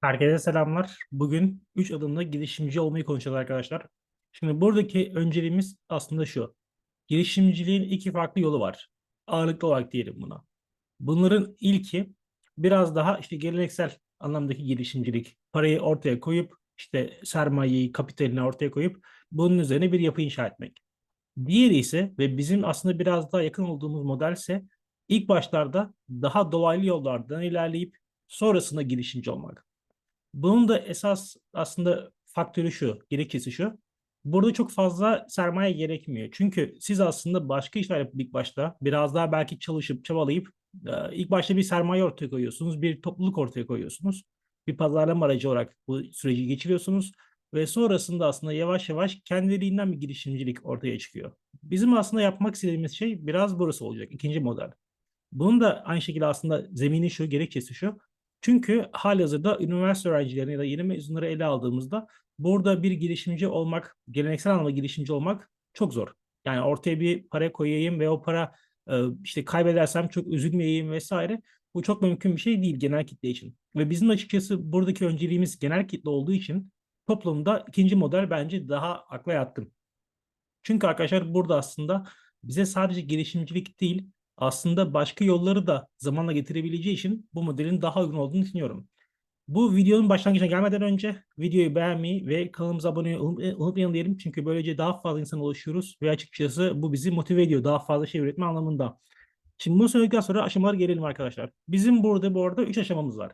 Herkese selamlar. Bugün 3 adımda girişimci olmayı konuşacağız arkadaşlar. Şimdi buradaki önceliğimiz aslında şu. Girişimciliğin iki farklı yolu var. Ağırlıklı olarak diyelim buna. Bunların ilki biraz daha işte geleneksel anlamdaki girişimcilik. Parayı ortaya koyup işte sermayeyi, kapitalini ortaya koyup bunun üzerine bir yapı inşa etmek. Diğeri ise ve bizim aslında biraz daha yakın olduğumuz model ise ilk başlarda daha dolaylı yollardan ilerleyip sonrasında girişimci olmak. Bunun da esas aslında faktörü şu, gerekçesi şu. Burada çok fazla sermaye gerekmiyor. Çünkü siz aslında başka işler yapıp ilk başta biraz daha belki çalışıp çabalayıp e, ilk başta bir sermaye ortaya koyuyorsunuz, bir topluluk ortaya koyuyorsunuz. Bir pazarlama aracı olarak bu süreci geçiriyorsunuz ve sonrasında aslında yavaş yavaş kendiliğinden bir girişimcilik ortaya çıkıyor. Bizim aslında yapmak istediğimiz şey biraz burası olacak, ikinci model. Bunun da aynı şekilde aslında zemini şu, gerekçesi şu. Çünkü halihazırda üniversite öğrencilerini ya da yeni mezunları ele aldığımızda burada bir girişimci olmak, geleneksel anlamda girişimci olmak çok zor. Yani ortaya bir para koyayım ve o para e, işte kaybedersem çok üzülmeyeyim vesaire. Bu çok mümkün bir şey değil genel kitle için. Ve bizim açıkçası buradaki önceliğimiz genel kitle olduğu için toplumda ikinci model bence daha akla yatkın. Çünkü arkadaşlar burada aslında bize sadece girişimcilik değil, aslında başka yolları da zamanla getirebileceği için bu modelin daha uygun olduğunu düşünüyorum. Bu videonun başlangıcına gelmeden önce videoyu beğenmeyi ve kanalımıza abone olmayı unutmayalım diyelim. Çünkü böylece daha fazla insana ulaşıyoruz ve açıkçası bu bizi motive ediyor daha fazla şey üretme anlamında. Şimdi bunu söyledikten sonra aşamalara gelelim arkadaşlar. Bizim burada bu arada 3 aşamamız var.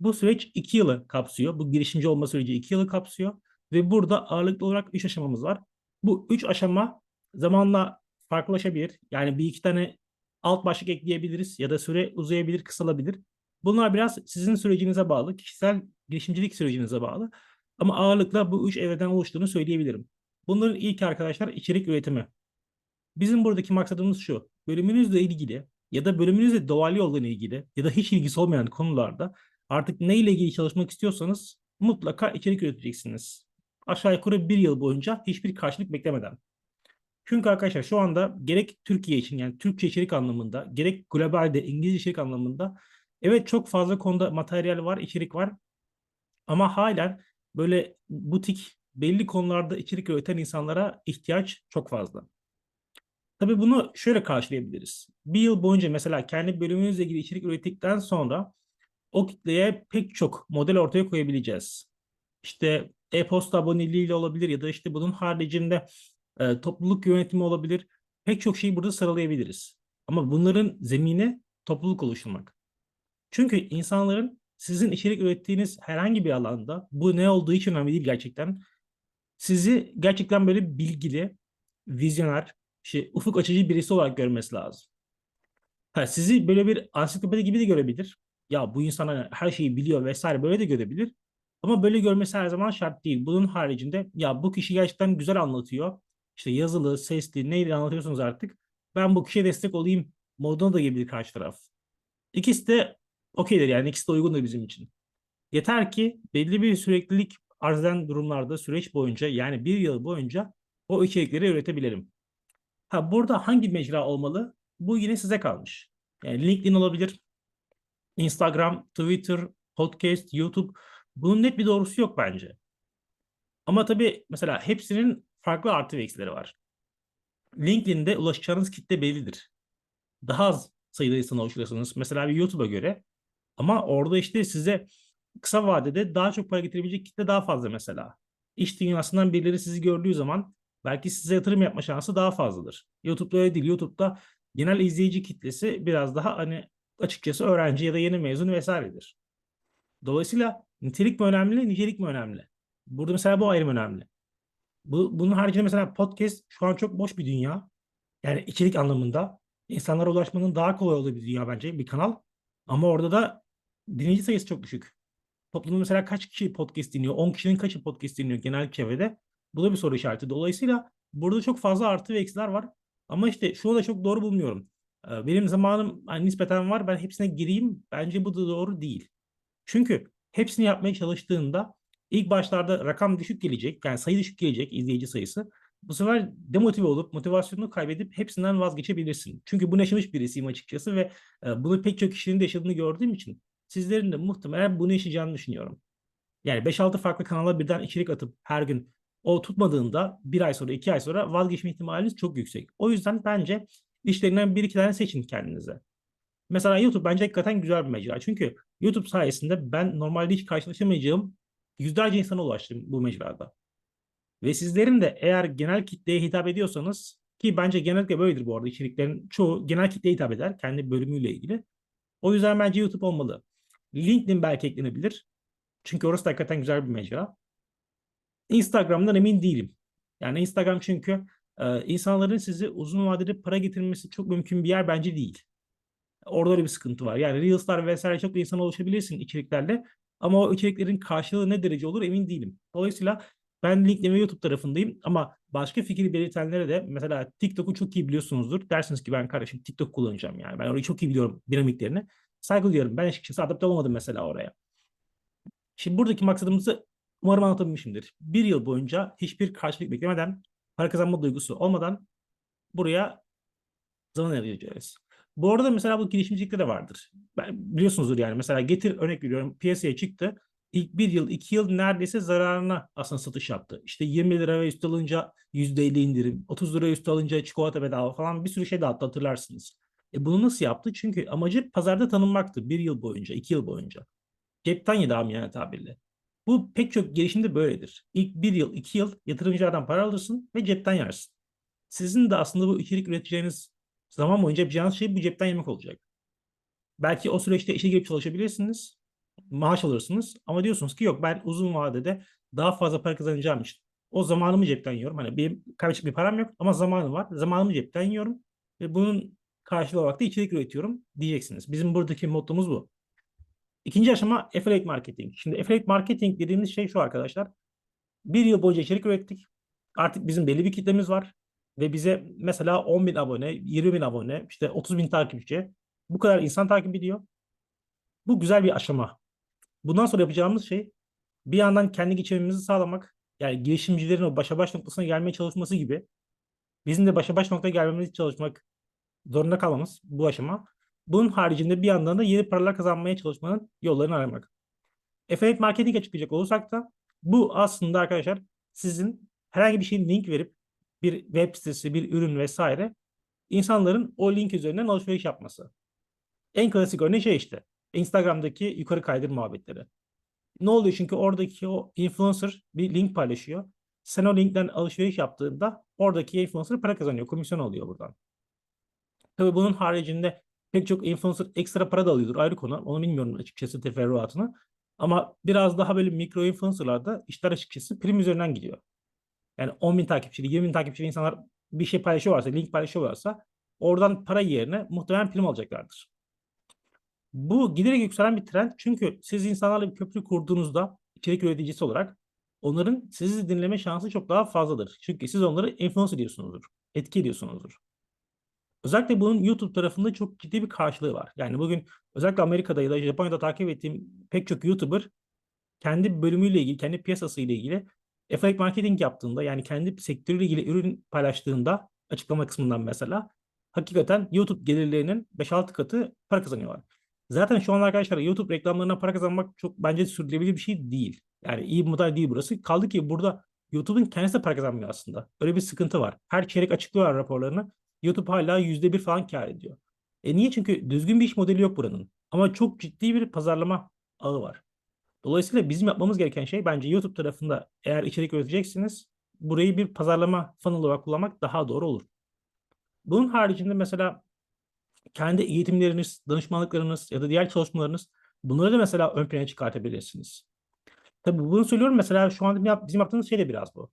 Bu süreç 2 yılı kapsıyor. Bu girişimci olma süreci 2 yılı kapsıyor. Ve burada ağırlıklı olarak 3 aşamamız var. Bu 3 aşama zamanla farklılaşabilir. Yani bir iki tane alt başlık ekleyebiliriz ya da süre uzayabilir, kısalabilir. Bunlar biraz sizin sürecinize bağlı, kişisel girişimcilik sürecinize bağlı. Ama ağırlıkla bu üç evreden oluştuğunu söyleyebilirim. Bunların ilk arkadaşlar içerik üretimi. Bizim buradaki maksadımız şu. Bölümünüzle ilgili ya da bölümünüzle doğal yoldan ilgili ya da hiç ilgisi olmayan konularda artık ne ile ilgili çalışmak istiyorsanız mutlaka içerik üreteceksiniz. Aşağı yukarı bir yıl boyunca hiçbir karşılık beklemeden. Çünkü arkadaşlar şu anda gerek Türkiye için yani Türkçe içerik anlamında gerek globalde İngilizce içerik anlamında evet çok fazla konuda materyal var, içerik var. Ama hala böyle butik belli konularda içerik üreten insanlara ihtiyaç çok fazla. Tabii bunu şöyle karşılayabiliriz. Bir yıl boyunca mesela kendi bölümünüzle ilgili içerik ürettikten sonra o kitleye pek çok model ortaya koyabileceğiz. İşte e-posta aboneliğiyle olabilir ya da işte bunun haricinde e, topluluk yönetimi olabilir. Pek çok şeyi burada sıralayabiliriz. Ama bunların zemini topluluk oluşturmak. Çünkü insanların sizin içerik ürettiğiniz herhangi bir alanda bu ne olduğu için önemli değil gerçekten. Sizi gerçekten böyle bilgili, vizyoner, şey, ufuk açıcı birisi olarak görmesi lazım. Ha, sizi böyle bir ansiklopedi gibi de görebilir. Ya bu insan hani her şeyi biliyor vesaire böyle de görebilir. Ama böyle görmesi her zaman şart değil. Bunun haricinde ya bu kişi gerçekten güzel anlatıyor işte yazılı, sesli neyle anlatıyorsunuz artık. Ben bu kişiye destek olayım moduna da gelebilir karşı taraf. İkisi de okeydir yani ikisi de uygundur bizim için. Yeter ki belli bir süreklilik arz eden durumlarda süreç boyunca yani bir yıl boyunca o içerikleri üretebilirim. Ha burada hangi mecra olmalı? Bu yine size kalmış. Yani LinkedIn olabilir, Instagram, Twitter, podcast, YouTube. Bunun net bir doğrusu yok bence. Ama tabii mesela hepsinin farklı artı ve eksileri var. LinkedIn'de ulaşacağınız kitle bellidir. Daha az sayıda insana ulaşıyorsunuz. Mesela bir YouTube'a göre. Ama orada işte size kısa vadede daha çok para getirebilecek kitle daha fazla mesela. İş dünyasından birileri sizi gördüğü zaman belki size yatırım yapma şansı daha fazladır. YouTube'da öyle değil. YouTube'da genel izleyici kitlesi biraz daha hani açıkçası öğrenci ya da yeni mezun vesairedir. Dolayısıyla nitelik mi önemli, nicelik mi önemli? Burada mesela bu ayrım önemli. Bu, bunun haricinde mesela podcast şu an çok boş bir dünya. Yani içerik anlamında insanlara ulaşmanın daha kolay olduğu bir dünya bence bir kanal. Ama orada da dinleyici sayısı çok düşük. Toplumda mesela kaç kişi podcast dinliyor? 10 kişinin kaçı podcast dinliyor genel çevrede? Bu da bir soru işareti. Dolayısıyla burada çok fazla artı ve eksiler var. Ama işte şunu da çok doğru bulmuyorum. Ee, benim zamanım hani nispeten var. Ben hepsine gireyim. Bence bu da doğru değil. Çünkü hepsini yapmaya çalıştığında İlk başlarda rakam düşük gelecek, yani sayı düşük gelecek izleyici sayısı. Bu sefer demotive olup motivasyonunu kaybedip hepsinden vazgeçebilirsin. Çünkü bunu yaşamış birisiyim açıkçası ve e, bunu pek çok kişinin de yaşadığını gördüğüm için sizlerin de muhtemelen bunu yaşayacağını düşünüyorum. Yani 5-6 farklı kanala birden içerik atıp her gün o tutmadığında bir ay sonra, iki ay sonra vazgeçme ihtimaliniz çok yüksek. O yüzden bence işlerinden bir iki tane seçin kendinize. Mesela YouTube bence hakikaten güzel bir mecra. Çünkü YouTube sayesinde ben normalde hiç karşılaşamayacağım yüzlerce insana ulaştım bu mecrada. Ve sizlerin de eğer genel kitleye hitap ediyorsanız ki bence genellikle böyledir bu arada içeriklerin çoğu genel kitleye hitap eder kendi bölümüyle ilgili. O yüzden bence YouTube olmalı. LinkedIn belki eklenebilir. Çünkü orası da hakikaten güzel bir mecra. Instagram'dan emin değilim. Yani Instagram çünkü e, insanların sizi uzun vadede para getirmesi çok mümkün bir yer bence değil. Orada öyle bir sıkıntı var. Yani Reels'lar vesaire çok da insana ulaşabilirsin içeriklerle. Ama o içeriklerin karşılığı ne derece olur emin değilim. Dolayısıyla ben LinkedIn ve YouTube tarafındayım ama başka fikri belirtenlere de mesela TikTok'u çok iyi biliyorsunuzdur. Dersiniz ki ben kardeşim TikTok kullanacağım yani. Ben orayı çok iyi biliyorum dinamiklerini. Saygı duyuyorum. Ben açıkçası adapte olmadım mesela oraya. Şimdi buradaki maksadımızı umarım anlatabilmişimdir. Bir yıl boyunca hiçbir karşılık beklemeden, para kazanma duygusu olmadan buraya zaman ayıracağız. Bu arada mesela bu girişimcilikte de vardır. Ben, biliyorsunuzdur yani. Mesela getir örnek veriyorum piyasaya çıktı. İlk bir yıl, iki yıl neredeyse zararına aslında satış yaptı. İşte 20 lira ve üstü alınca %50 indirim, 30 lira üstü alınca çikolata bedava falan bir sürü şey dağıttı hatırlarsınız. E bunu nasıl yaptı? Çünkü amacı pazarda tanınmaktı bir yıl boyunca, iki yıl boyunca. Cepten yedi yani tabirle. Bu pek çok girişimde böyledir. İlk bir yıl, iki yıl yatırımcılardan para alırsın ve cepten yersin. Sizin de aslında bu içerik üreteceğiniz zaman boyunca yapacağınız şey bu cepten yemek olacak. Belki o süreçte işe girip çalışabilirsiniz. Maaş alırsınız. Ama diyorsunuz ki yok ben uzun vadede daha fazla para kazanacağım için. O zamanımı cepten yiyorum. Hani benim kaybedecek bir param yok ama zamanım var. Zamanımı cepten yiyorum. Ve bunun karşılığı olarak da içerik üretiyorum diyeceksiniz. Bizim buradaki mottomuz bu. İkinci aşama affiliate marketing. Şimdi affiliate marketing dediğimiz şey şu arkadaşlar. Bir yıl boyunca içerik ürettik. Artık bizim belli bir kitlemiz var. Ve bize mesela 10 bin abone, 20 bin abone, işte 30 bin takipçi. Bu kadar insan takip ediyor. Bu güzel bir aşama. Bundan sonra yapacağımız şey bir yandan kendi geçimimizi sağlamak. Yani girişimcilerin o başa baş noktasına gelmeye çalışması gibi. Bizim de başa baş noktaya gelmemiz çalışmak zorunda kalmamız bu aşama. Bunun haricinde bir yandan da yeni paralar kazanmaya çalışmanın yollarını aramak. Affiliate marketing'e çıkacak olursak da bu aslında arkadaşlar sizin herhangi bir şeyin link verip bir web sitesi, bir ürün vesaire insanların o link üzerinden alışveriş yapması. En klasik örneği şey işte Instagram'daki yukarı kaydır muhabbetleri. Ne oluyor çünkü oradaki o influencer bir link paylaşıyor. Sen o linkten alışveriş yaptığında oradaki influencer para kazanıyor. Komisyon alıyor buradan. Tabii bunun haricinde pek çok influencer ekstra para da alıyordur ayrı konu. Onu bilmiyorum açıkçası teferruatını. Ama biraz daha böyle mikro influencerlarda işler açıkçası prim üzerinden gidiyor. Yani 10 bin takipçili, 20 bin takipçili insanlar bir şey paylaşıyorlarsa, link paylaşıyorlarsa oradan para yerine muhtemelen prim alacaklardır. Bu giderek yükselen bir trend çünkü siz insanlarla bir köprü kurduğunuzda içerik üreticisi olarak onların sizi dinleme şansı çok daha fazladır. Çünkü siz onları influence ediyorsunuzdur, etki ediyorsunuzdur. Özellikle bunun YouTube tarafında çok ciddi bir karşılığı var. Yani bugün özellikle Amerika'da ya da Japonya'da takip ettiğim pek çok YouTuber kendi bölümüyle ilgili, kendi piyasası ile ilgili affiliate marketing yaptığında yani kendi sektörüyle ilgili ürün paylaştığında açıklama kısmından mesela hakikaten YouTube gelirlerinin 5-6 katı para kazanıyorlar. Zaten şu an arkadaşlar YouTube reklamlarına para kazanmak çok bence sürdürülebilir bir şey değil. Yani iyi bir model değil burası. Kaldı ki burada YouTube'un kendisi de para kazanmıyor aslında. Öyle bir sıkıntı var. Her çeyrek açıklıyorlar raporlarını. YouTube hala %1 falan kar ediyor. E niye? Çünkü düzgün bir iş modeli yok buranın. Ama çok ciddi bir pazarlama ağı var. Dolayısıyla bizim yapmamız gereken şey bence YouTube tarafında eğer içerik üreteceksiniz burayı bir pazarlama funnel olarak kullanmak daha doğru olur. Bunun haricinde mesela kendi eğitimleriniz, danışmanlıklarınız ya da diğer çalışmalarınız bunları da mesela ön plana çıkartabilirsiniz. Tabii bunu söylüyorum mesela şu anda bizim yaptığımız şey de biraz bu.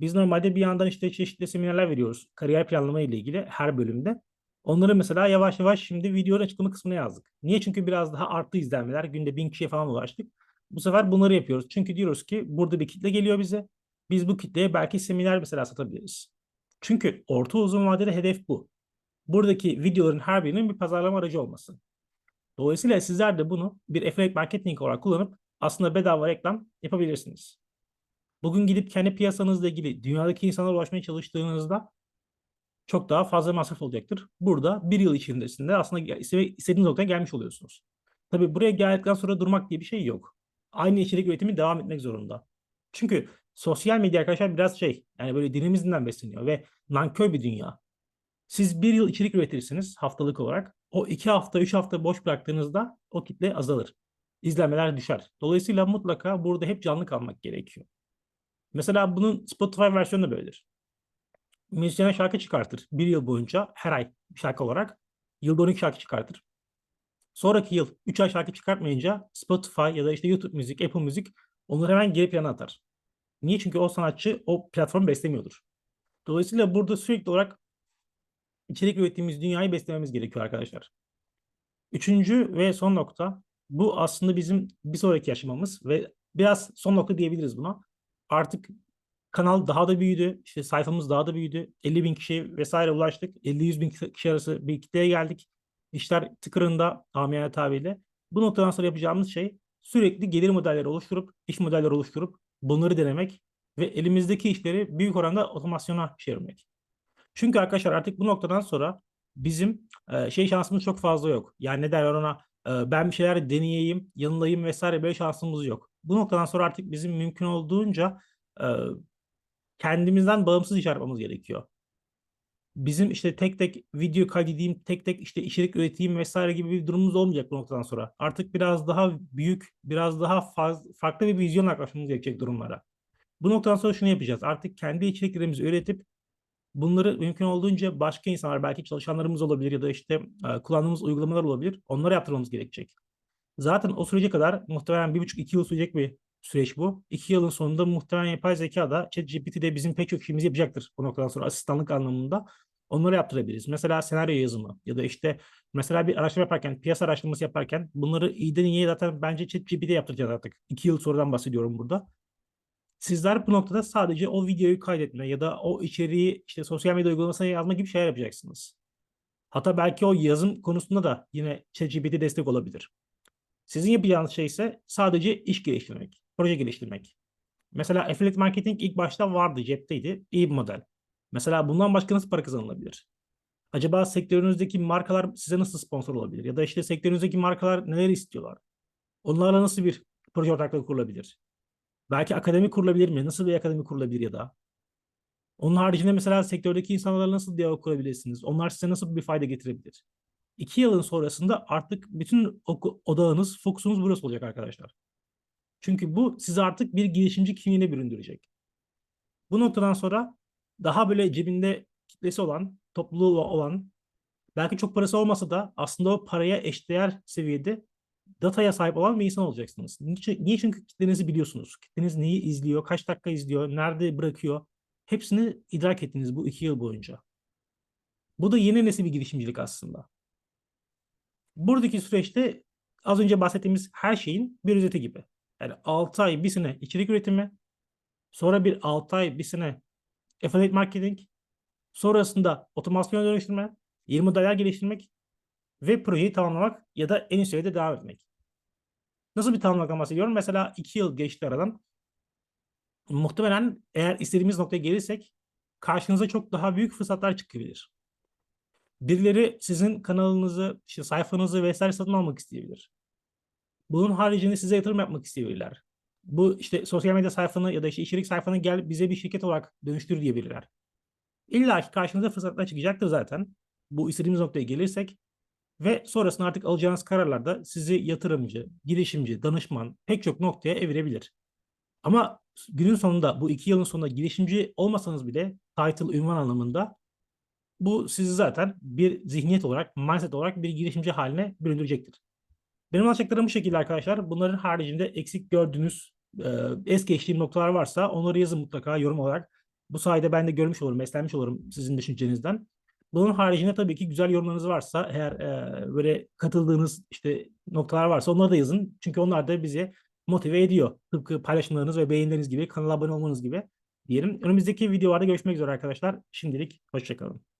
Biz normalde bir yandan işte çeşitli seminerler veriyoruz. Kariyer planlama ile ilgili her bölümde. Onları mesela yavaş yavaş şimdi videonun açıklama kısmına yazdık. Niye? Çünkü biraz daha arttı izlenmeler. Günde bin kişiye falan ulaştık. Bu sefer bunları yapıyoruz. Çünkü diyoruz ki burada bir kitle geliyor bize. Biz bu kitleye belki seminer mesela satabiliriz. Çünkü orta uzun vadede hedef bu. Buradaki videoların her birinin bir pazarlama aracı olması. Dolayısıyla sizler de bunu bir affiliate marketing olarak kullanıp aslında bedava reklam yapabilirsiniz. Bugün gidip kendi piyasanızla ilgili dünyadaki insanlara ulaşmaya çalıştığınızda çok daha fazla masraf olacaktır. Burada bir yıl içerisinde aslında istediğiniz noktaya gelmiş oluyorsunuz. Tabii buraya geldikten sonra durmak diye bir şey yok. Aynı içerik üretimi devam etmek zorunda. Çünkü sosyal medya arkadaşlar biraz şey yani böyle dilimizden besleniyor ve nankör bir dünya. Siz bir yıl içerik üretirsiniz haftalık olarak. O iki hafta, üç hafta boş bıraktığınızda o kitle azalır. İzlenmeler düşer. Dolayısıyla mutlaka burada hep canlı kalmak gerekiyor. Mesela bunun Spotify versiyonu da böyledir. Müzisyen şarkı çıkartır bir yıl boyunca her ay şarkı olarak. Yılda 12 şarkı çıkartır. Sonraki yıl 3 ay şarkı çıkartmayınca Spotify ya da işte YouTube Müzik, Apple Müzik onları hemen geri plana atar. Niye? Çünkü o sanatçı o platformu beslemiyordur. Dolayısıyla burada sürekli olarak içerik ürettiğimiz dünyayı beslememiz gerekiyor arkadaşlar. Üçüncü ve son nokta bu aslında bizim bir sonraki yaşamamız ve biraz son nokta diyebiliriz buna. Artık kanal daha da büyüdü. İşte sayfamız daha da büyüdü. 50 bin kişi vesaire ulaştık. 50-100 bin kişi arası bir kitleye geldik. İşler tıkırında amiyane tabiriyle. Bu noktadan sonra yapacağımız şey sürekli gelir modelleri oluşturup, iş modelleri oluşturup bunları denemek ve elimizdeki işleri büyük oranda otomasyona çevirmek. Çünkü arkadaşlar artık bu noktadan sonra bizim e, şey şansımız çok fazla yok. Yani ne derler ona e, ben bir şeyler deneyeyim, yanılayım vesaire böyle şansımız yok. Bu noktadan sonra artık bizim mümkün olduğunca e, kendimizden bağımsız iş yapmamız gerekiyor. Bizim işte tek tek video kaydedeyim, tek tek işte içerik üreteyim vesaire gibi bir durumumuz olmayacak bu noktadan sonra. Artık biraz daha büyük, biraz daha faz, farklı bir vizyonla yaklaşmamız gerekecek durumlara. Bu noktadan sonra şunu yapacağız. Artık kendi içeriklerimizi üretip bunları mümkün olduğunca başka insanlar belki çalışanlarımız olabilir ya da işte e, kullandığımız uygulamalar olabilir. Onlara yaptırmamız gerekecek. Zaten o sürece kadar muhtemelen bir buçuk iki yıl sürecek bir süreç bu. İki yılın sonunda muhtemelen yapay zeka da ChatGPT'de bizim pek çok işimizi yapacaktır bu noktadan sonra asistanlık anlamında. Onları yaptırabiliriz. Mesela senaryo yazımı ya da işte mesela bir araştırma yaparken, piyasa araştırması yaparken bunları iyiden iyiye zaten bence ChatGPT yaptıracağız artık. İki yıl sonradan bahsediyorum burada. Sizler bu noktada sadece o videoyu kaydetme ya da o içeriği işte sosyal medya uygulamasına yazma gibi şeyler yapacaksınız. Hatta belki o yazım konusunda da yine ChatGPT destek olabilir. Sizin yapacağınız şey ise sadece iş geliştirmek, proje geliştirmek. Mesela affiliate marketing ilk başta vardı, cepteydi. İyi bir model. Mesela bundan başka nasıl para kazanılabilir? Acaba sektörünüzdeki markalar size nasıl sponsor olabilir? Ya da işte sektörünüzdeki markalar neler istiyorlar? Onlarla nasıl bir proje ortaklığı kurulabilir? Belki akademi kurulabilir mi? Nasıl bir akademi kurulabilir ya da? Onun haricinde mesela sektördeki insanlarla nasıl diyalog kurabilirsiniz? Onlar size nasıl bir fayda getirebilir? İki yılın sonrasında artık bütün odağınız, fokusunuz burası olacak arkadaşlar. Çünkü bu sizi artık bir girişimci kimliğine büründürecek. Bu noktadan sonra daha böyle cebinde kitlesi olan, topluluğu olan, belki çok parası olmasa da aslında o paraya eşdeğer seviyede dataya sahip olan bir insan olacaksınız. Niçin? Niye? Çünkü kitlenizi biliyorsunuz. Kitleniz neyi izliyor, kaç dakika izliyor, nerede bırakıyor. Hepsini idrak ettiniz bu iki yıl boyunca. Bu da yeni nesil bir girişimcilik aslında. Buradaki süreçte az önce bahsettiğimiz her şeyin bir özeti gibi. Yani 6 ay, bir sene içerik üretimi, sonra bir 6 ay, bir sene affiliate marketing, sonrasında otomasyon dönüştürme, 20 modeller geliştirmek ve projeyi tamamlamak ya da en üst seviyede devam etmek. Nasıl bir tamamlamaktan bahsediyorum? Mesela 2 yıl geçti aradan. Muhtemelen eğer istediğimiz noktaya gelirsek karşınıza çok daha büyük fırsatlar çıkabilir. Birileri sizin kanalınızı, işte sayfanızı vesaire satın almak isteyebilir. Bunun haricinde size yatırım yapmak isteyebilirler. Bu işte sosyal medya sayfanı ya da işte içerik sayfanı gel bize bir şirket olarak dönüştür diyebilirler. İlla ki karşınıza fırsatlar çıkacaktır zaten. Bu istediğimiz noktaya gelirsek ve sonrasında artık alacağınız kararlarda sizi yatırımcı, girişimci, danışman pek çok noktaya evirebilir. Ama günün sonunda bu iki yılın sonunda girişimci olmasanız bile title, ünvan anlamında bu sizi zaten bir zihniyet olarak, mindset olarak bir girişimci haline büründürecektir. Benim anlatacaklarım bu şekilde arkadaşlar. Bunların haricinde eksik gördüğünüz, e, es geçtiğim noktalar varsa onları yazın mutlaka yorum olarak. Bu sayede ben de görmüş olurum, beslenmiş olurum sizin düşüncenizden. Bunun haricinde tabii ki güzel yorumlarınız varsa eğer e, böyle katıldığınız işte noktalar varsa onları da yazın. Çünkü onlar da bizi motive ediyor. Tıpkı paylaşımlarınız ve beğenileriniz gibi, kanala abone olmanız gibi diyelim. Önümüzdeki videolarda görüşmek üzere arkadaşlar. Şimdilik hoşçakalın.